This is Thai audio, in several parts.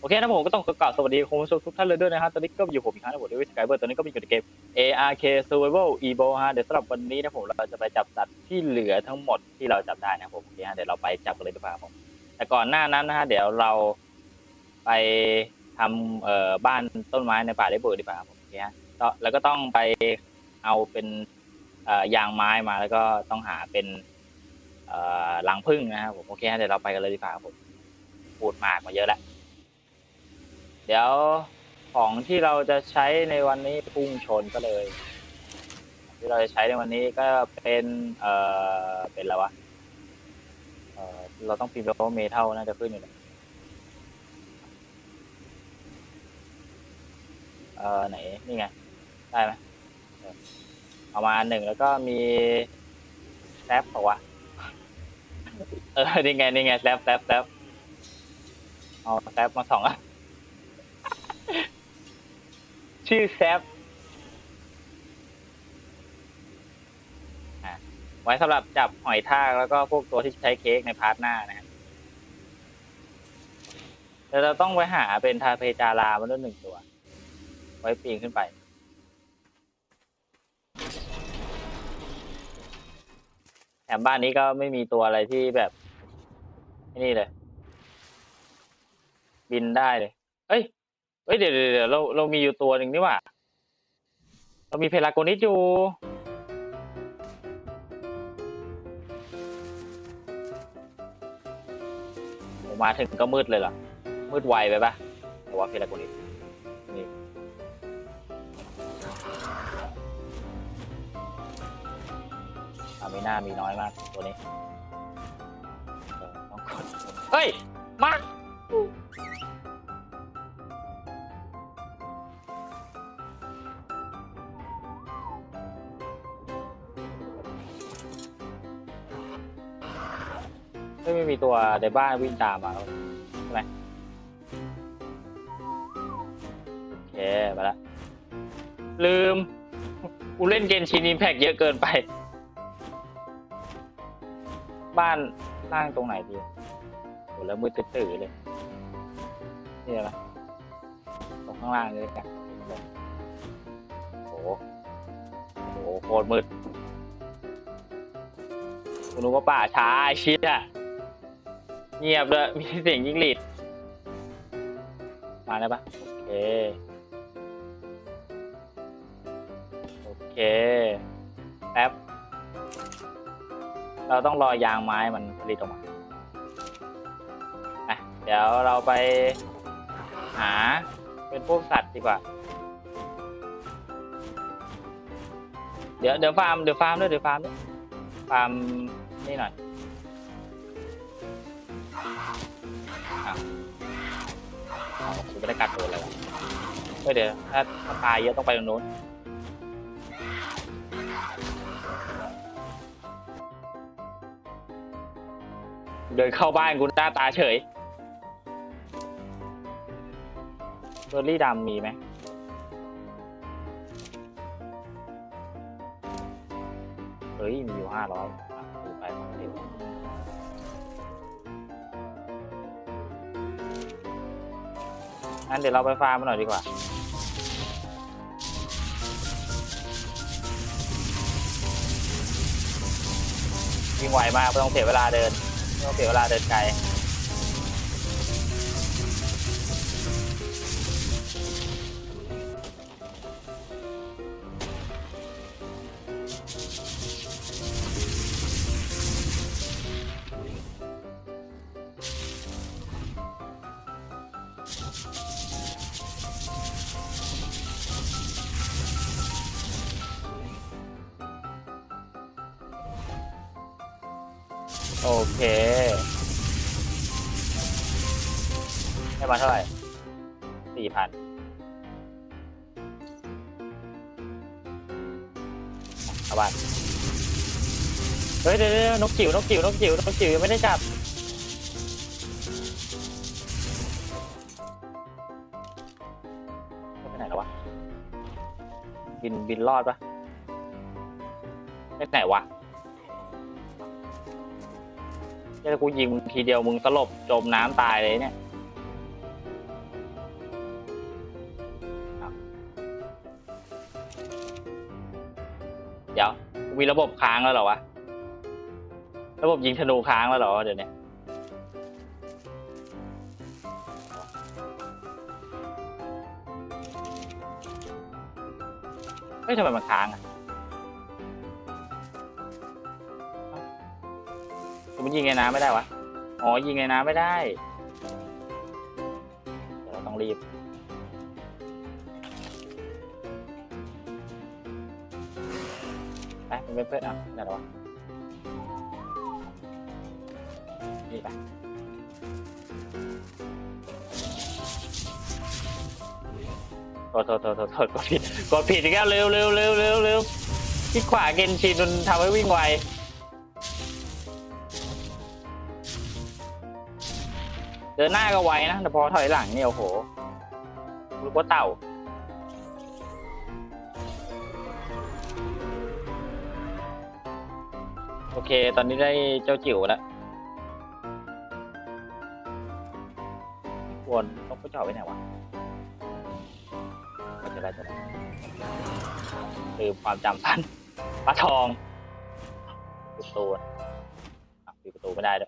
โอเคนะผมก็ต้องกล่าวสวัสดีคุณผู้ชมทุกท่านเลยด้วยนะครับตอนนี้ก็อยู่ผมอีกครั้งนะผมด้วยสกายเบอร์ตอนนี้ก็มีอยู่ในเกม ARK Survival Evo ฮะเดี๋ยวสำหรับวันนี้นะผมเราจะไปจับสัตว์ที่เหลือทั้งหมดที่เราจับได้นะผมโอเคฮะเดี๋ยวเราไปจับกันเลยดีกว่าผมแต่ก่อนหน้านั้นนะฮะเดี๋ยวเราไปทำเอ่อบ้านต้นไม้ในป่าได้เบิร์ดีกว่าผมโอเคฮะแล้วก็ต้องไปเอาเป็นเอ่อยางไม้มาแล้วก็ต้องหาเป็นเอ่อรังผึ้งนะครับผมโอเคฮะเดี๋ยวเราไปกันเลยดีกว่าผมพูดมากมาเยอะแล้ว เดี๋ยวของที่เราจะใช้ในวันนี้พุ่งชนก็เลย ที่เราจะใช้ในวันนี้ก็เป็น เอ่อ เป็นอะไรวะ เอ่อ เราต้องพิมพ์แล้วว่าเมทัลน่าจะขึ้นอยู่นี่ยเอ่อ ไหน นี่ไง ได้ไหมเอามาหนึ่งแล้วก็มีแซฟบอกว่าเออ นี่ไง นี่ไงแซฟแซฟแซฟเอาแซฟมาสองอะ ชื่อแซฟไว้สำหรับจับหอยทากแล้วก็พวกตัวที่ใช้เค้กในพาร์ทหน้านะครับเดี๋ยวเราต้องไปหาเป็นทาเพจารามาด้วยหนึ่งตัว ไว้ปีนขึ้นไป แถมบ้านนี้ก็ไม่มีตัวอะไรที่แบบนี่เลย บินได้เลย เอ้ย เอ้ยเดี๋ยวเดี๋ยวเดี๋ยวเราเรามีอยู่ตัวหนึ่งนี่หว่า เรามีเพลาโกนิสอยู่โอ้มาถึงก็มืดเลยเหรอ มืดไวไปปะแต่ว่าเพลาโกนิสนี่อามีหน้ามีน้อยมากตัวนี้เออต้องกดเฮ้ย มา ตัวในบ้านวิ่งตามมาแล้วใช่ไหมโอเคไปละลืม กูเล่นเกมชินอิมแพกเยอะเกินไป บ้านสร้างตรงไหนดีโหแล้วมืดตื้อเลยนี่อะไรตรงข้างล่างเลยกันโอ้โหโอ้โหโคตรมืดคุณรู้ว่าป่าช้าไอ้ชิดอะ เงียบเลยมีเสียงยิงหลีดมาได้วปะโอเค โอเค แป๊บ เราต้องรอยางไม้มันผลิตออกมาอะเดี๋ยวเราไปหาเป็นพวกสัตว์ดีกว่า เดี๋ยวเดี๋ยวฟาร์มเดี๋ยวฟาร์มด้วยเดี๋ยวฟาร์มด้วยฟาร์มนี่หน่อย โดนเลยวเฮ้ยเดี๋ยวถ้าถ้าตายเยอะต้องไปตรงนู้นเดินเข้าบ้านกูหน้าตาเฉยเบอร์รี่ดำมีไหมเฮ้ย มีอยู่ห้าร้อย งั้นเดี๋ยวเราไปฟาร์มมันหน่อยดีกว่า วิ่งไวมากไม่ต้องเสียเวลาเดินไม่ต้องเสียเวลาเดินไกล โอเคได้มาเท่าไหร่สี่พันเอาบ้านเฮ้ยเดี๋ยวเดี๋ยวนกจิ๋วนกจิ๋วนกจิ๋วนกจิ๋วยังไม่ได้จับไปไหนแล้ววะบินบินรอดปะไปไหนวะ ถ้ากูยิงมึงทีเดียวมึงสลบจมน้ำตายเลยเนี่ยเดี๋ยวมีระบบค้างแล้วเหรอวะ ระบบยิงธนูค้างแล้วเหรอเดี๋ยวนี้ไม่ทำไมมันค้างอะ มันยิงในน้ำไม่ได้วะ อ๋อ ยิงในน้ำไม่ได้ เราต้องรีบ ไปเป็นเพื่อนอะไหนวะนี่ไปโทษโทษโทษโทษโทษกดผิด กดผิดอีกแล้วเร็วเร็วเร็วเร็วเร็วที่ขวาเกนชินมันทำให้วิ่งไว เดินหน้าก็ไวนะ แต่พอถอยหลังเนี่ยโอ้โหรู้ว่าเต่า โอเค ตอนนี้ได้เจ้าจิ๋วแล้ววนต้องไปจอดไว้ไหนวะก็จะได้จะได้ลืมความจำสั้นปลาทองปิดประตูปิดประตูไม่ได้ด้วย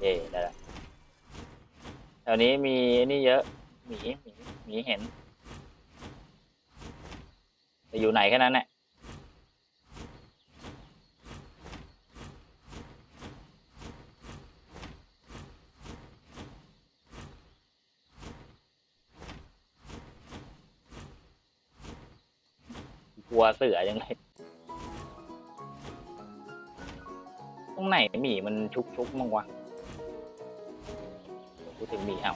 เย่ได้แล้วแถวนี้มีนี่เยอะหมีหมีหมีเห็นแต่อยู่ไหนแค่นั้นแหละกลัวเสือยังไงตรงไหนหมีมันชุกชุกมั้งวะ พูดถึงมีเอ้า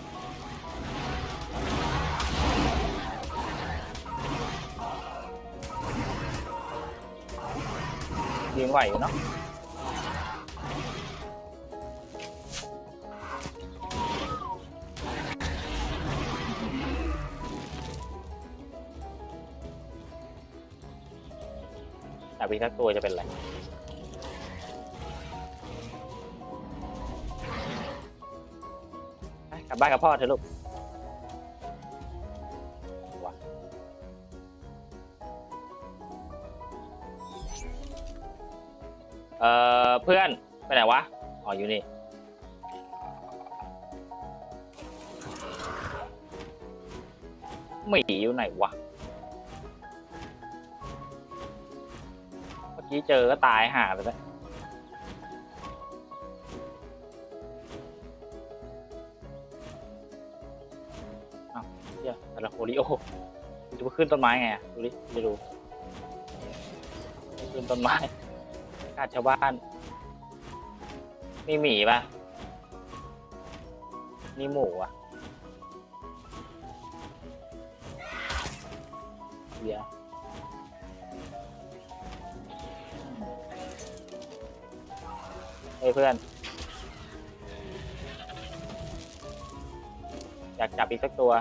ยิงไหวอยู่เนาะแต่พีทักตัวจะเป็นอะไร บบ้านกับพ่อเถอะลูกวะเอ่อเพื่อนไปไหนวะ อ๋ออยู่นี่หมีอยู่ไหนวะ เมื่อกี้เจอก็ตายห่าไปแล้ว โอริโอมันจะมาขึ้นต้นไม้ไงดูดิจะดูขึ้นต้นไม้กาดชาวบ้านมีหมีปะมีหมูอะเดี๋ยวเฮ้ยเพื่อน อยากจับอีกสักตัว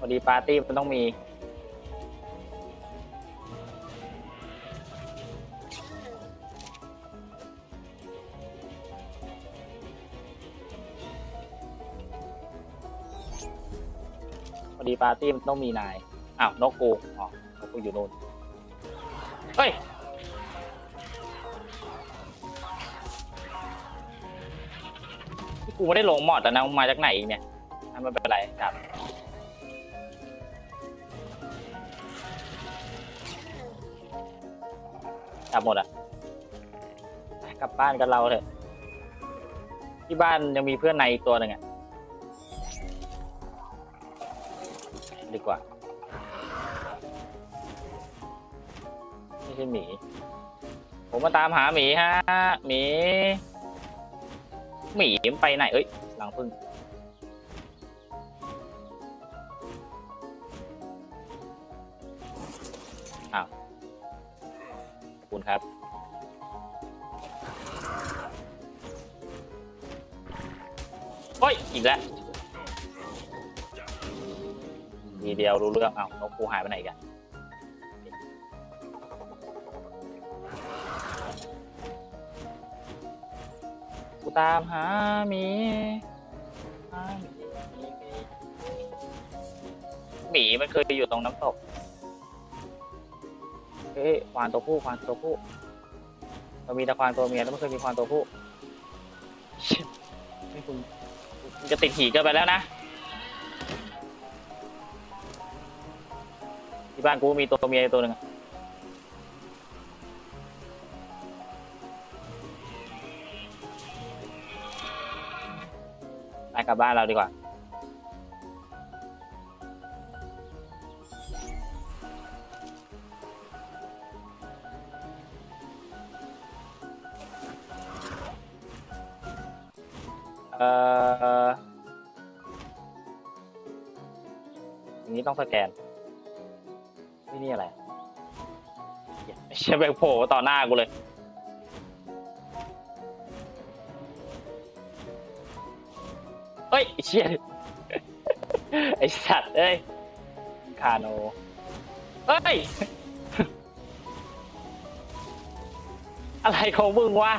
พอดีปาร์ตี้มันต้องมี พอดีปาร์ตี้มันต้องมีนาย อ้าวนกกูอ๋อนกกูอยู่นู่น เฮ้ยที่กูไม่ได้ลงหมอดแต่นะมึงมาจากไหนเนี่ยไม่เป็นไรครับ กลับหมดอะไปกลับบ้านกันเราเถอะ ที่บ้านยังมีเพื่อนในอีกตัวหนึ่งอะดีกว่า ไม่ใช่หมี ผมมาตามหาหมีฮะ หมี หมีมันไปไหน เอ้ยหลังพึ่ง คุณครับ โอ้ย อีกแล้วทีเดียวรู้เรื่อง เอานกกูหายไปไหนกันกูตามหาหมีหมีมันเคยอยู่ตรงน้ำตก เอ้ยควานตัวผู้ควานตัวผู้เรามีแต่ควานตัวเมียแล้วไม่เคยมีควานตัวผู้เชี่ยนี่คุณจะติดหีกินไปแล้วนะที่บ้านกูมีตัวเมียตัวหนึ่งไปกลับบ้านเราดีกว่า แบงโผล่ต่อหน้ากูเลย เฮ้ยเชี่ยไอสัตว์เอ้ย คาโนเฮ้ย อะไรของมึงวะ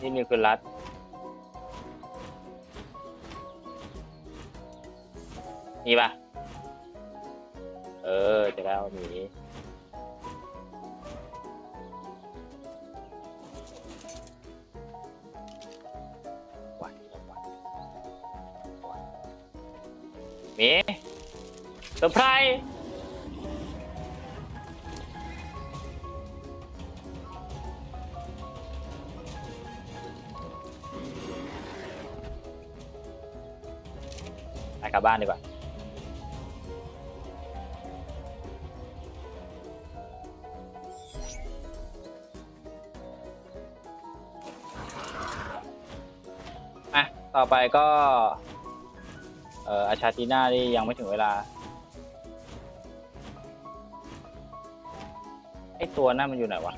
นี่นิวคือรัฐมีปะ ออจะได้เอาหมีวันวันวันหมีเซอร์ไพรส์ไปกลับบ้านดีกว่า ไปก็ เอ่ออาชาติน่านี่ยังไม่ถึงเวลา ไอตัวนั่นมันอยู่ไหนวะ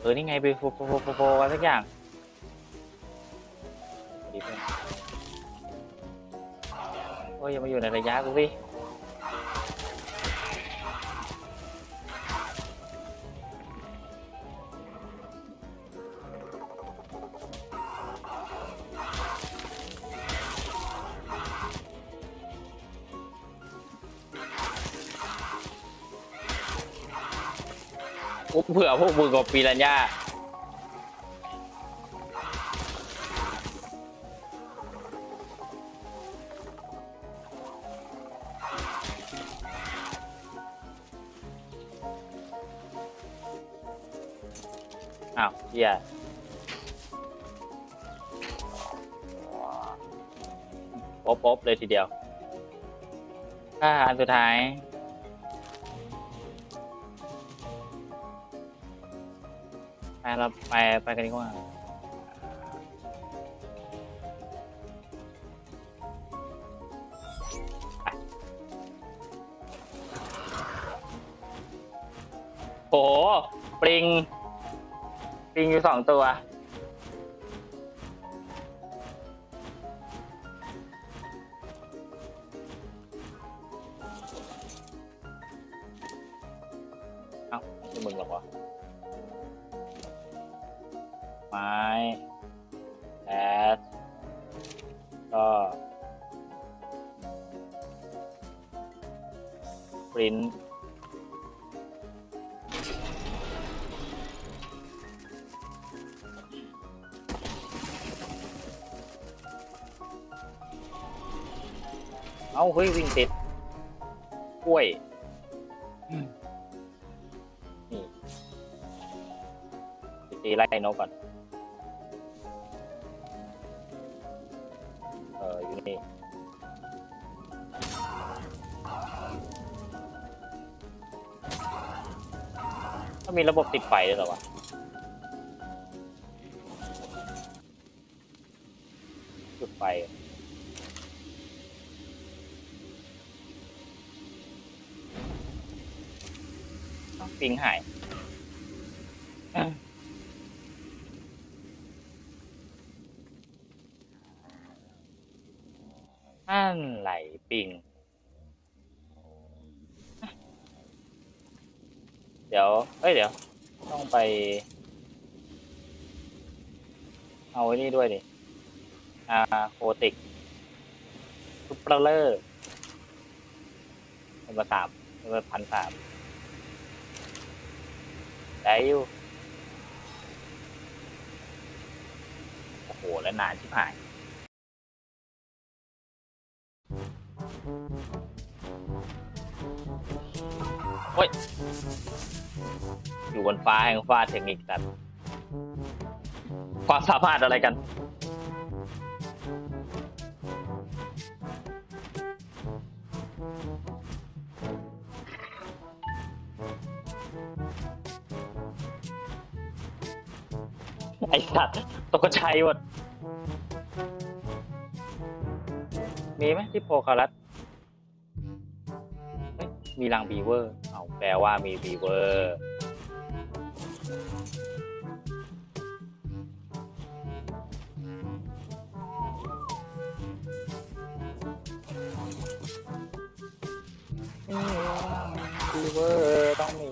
เออ นี่ไงไปโฟโฟโฟโฟโฟกันสักอย่างโอ้ยอยังมาอยู่ในระยะกูสิ เผื่อพวกมึงกับปีรัญญาอ้าวเฮียป๊บป๊บเลยทีเดียว อ่า อันสุดท้าย เราไปไปกันดีกว่าโอ้โหปริง ปริงอยู่สองตัว เอ้าไม่ใช่มึงหรอกวะ เอาเฮ้ยวิ่งติดกล้วยอืมนี่ไปตีไล่นกก่อน เอออยู่นี่ถ้ามีระบบติดไฟด้วยเหรอวะ ปิงหายอันไหลปิง เดี๋ยว เอ้ย เดี๋ยว ต้องไป เอาไว้นี่ด้วยดิ อ่าโคติกซุปเปอร์เลอร์เป็นมาสามเป็นมาพันสาม ได้อยู่โอ้โห แล้วนานชิบหาย เฮ้ย อยู่บนฟ้าแห่งฟ้าเทคนิคแต่ความสามารถอะไรกัน สัตว์ตกใจหมดมีไหมที่โพคารัสเอ้ยมีรังบีเวอร์ เอาแปลว่ามีบีเวอร์ บีเวอร์ต้องมี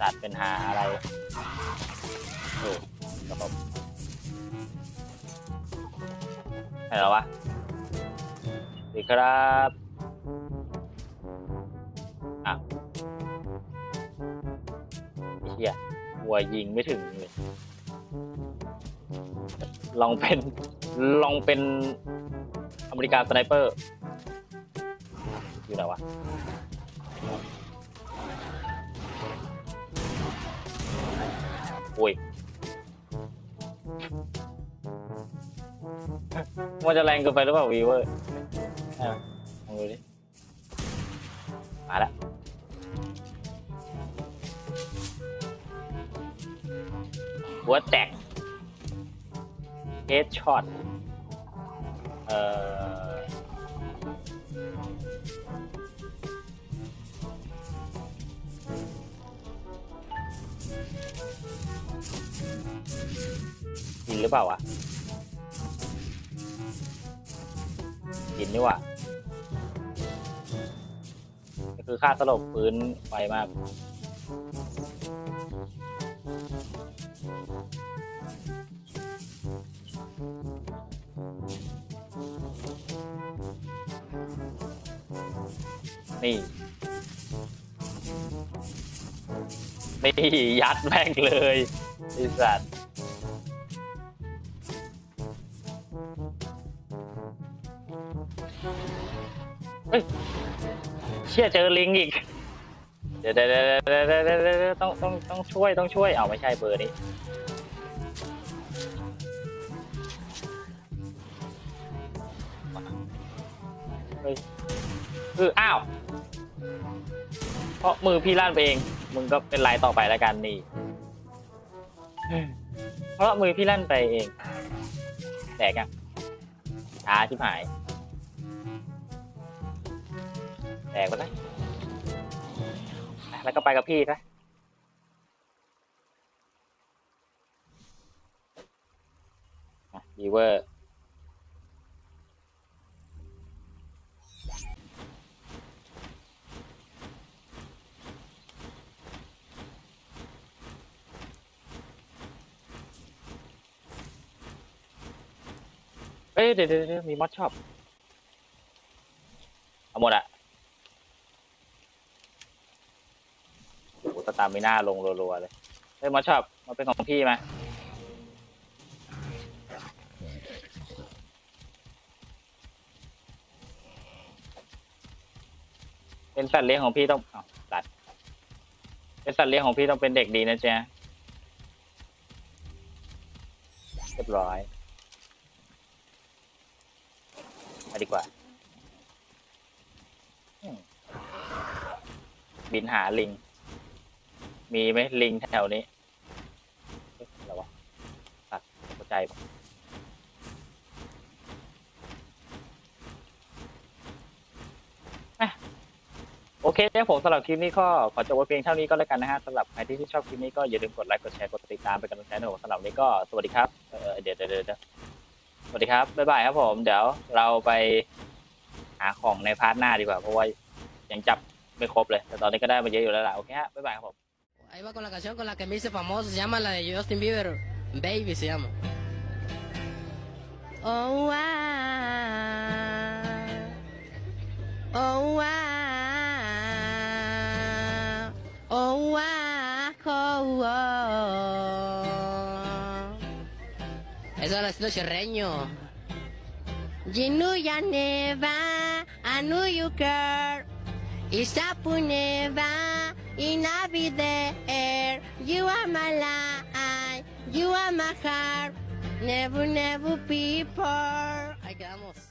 สัตว์เป็นหาอะไร กระผมไหนแล้ววะสวัสดีครับอะไอ้เฮียหัวยิงไม่ถึงเลยลองเป็นลองเป็นอเมริกาสไนเปอร์อยู่ไหนวะอุ้ย มันจะแรงเกินไปหรือเปล่าวีเวอร์อะลองดูดิ มาละหัวแตกเฮดช็อต เอ่อ หรือเปล่าวะกินนี่ว่าก็คือค่าสลบพื้นไวมากนี่ นี่ ยัดแม่งเลยไอสัตว์ เชี่ยเจอลิงอีกเดี๋ยวเดี๋ยวเดี๋ยวเดี๋ยวเดี๋ยวเดี๋ยวเดี๋ยวต้องต้องต้องช่วยต้องช่วย เอาไม่ใช่เบอร์นี้เฮ้ยคืออ้าว เพราะมือพี่ลั่นไปเอง มึงก็เป็นไรต่อไปแล้วกันนี่ เพราะมือพี่ลั่นไปเองแตกอะช้าชิบหาย แตกไปนะ แล้วก็ไปกับพี่นะบีเวอร์เอ้ยเดี๋ยวเดี๋ยวเดี๋ยวมีมอดช็อปเอาหมดอะโอ้โหส ตาร์มิน่าลงรัวๆเลยเฮ้ยมอชอปมาเป็นของพี่ไหมเป็นสัตว์เลี้ยงของพี่ต้องสัตว์เป็นสัตว์เลี้ยงของพี่ต้องเป็นเด็กดีนะเจ๊เรียบร้อยมาดีกว่า บินหาลิง มีไหมลิงแถวนี้เอ๊ะอะไรวะตัดหัวใจปะอะโอเคนะผมสำหรับคลิปนี้ก็ขอจบไว้เพียงเท่านี้ก็แล้วกันนะฮะสำหรับใครที่ชอบคลิปนี้ก็อย่าลืมกดไลค์กดแชร์กดติดตามเป็นกำลังใจให้ผมสำหรับนนี้ก็สวัสดีครับเออเดี๋ยวเดี๋ยวเดี๋ยวสวัสดีครับบ๊ายบายครับผม เดี๋ยวเราไปหาของในพาร์ทหน้าดีกว่าเพราะว่ายังจับไม่ครบเลย แต่ตอนนี้ก็ได้มาเยอะอยู่แล้วล่ะโอเคฮะบ๊ายบายครับผม Ahí va con la canción con la que me hice famoso, se llama la de Justin Bieber, Baby se llama. Oh, ah. Oh, ah. Oh, ah. Oh, oh. Eso lo haciendo chirreño. Jinuya neva, anu you girl. Isapu neva, inabi there. You are my life, you are my heart. Never, never people. Ahí quedamos.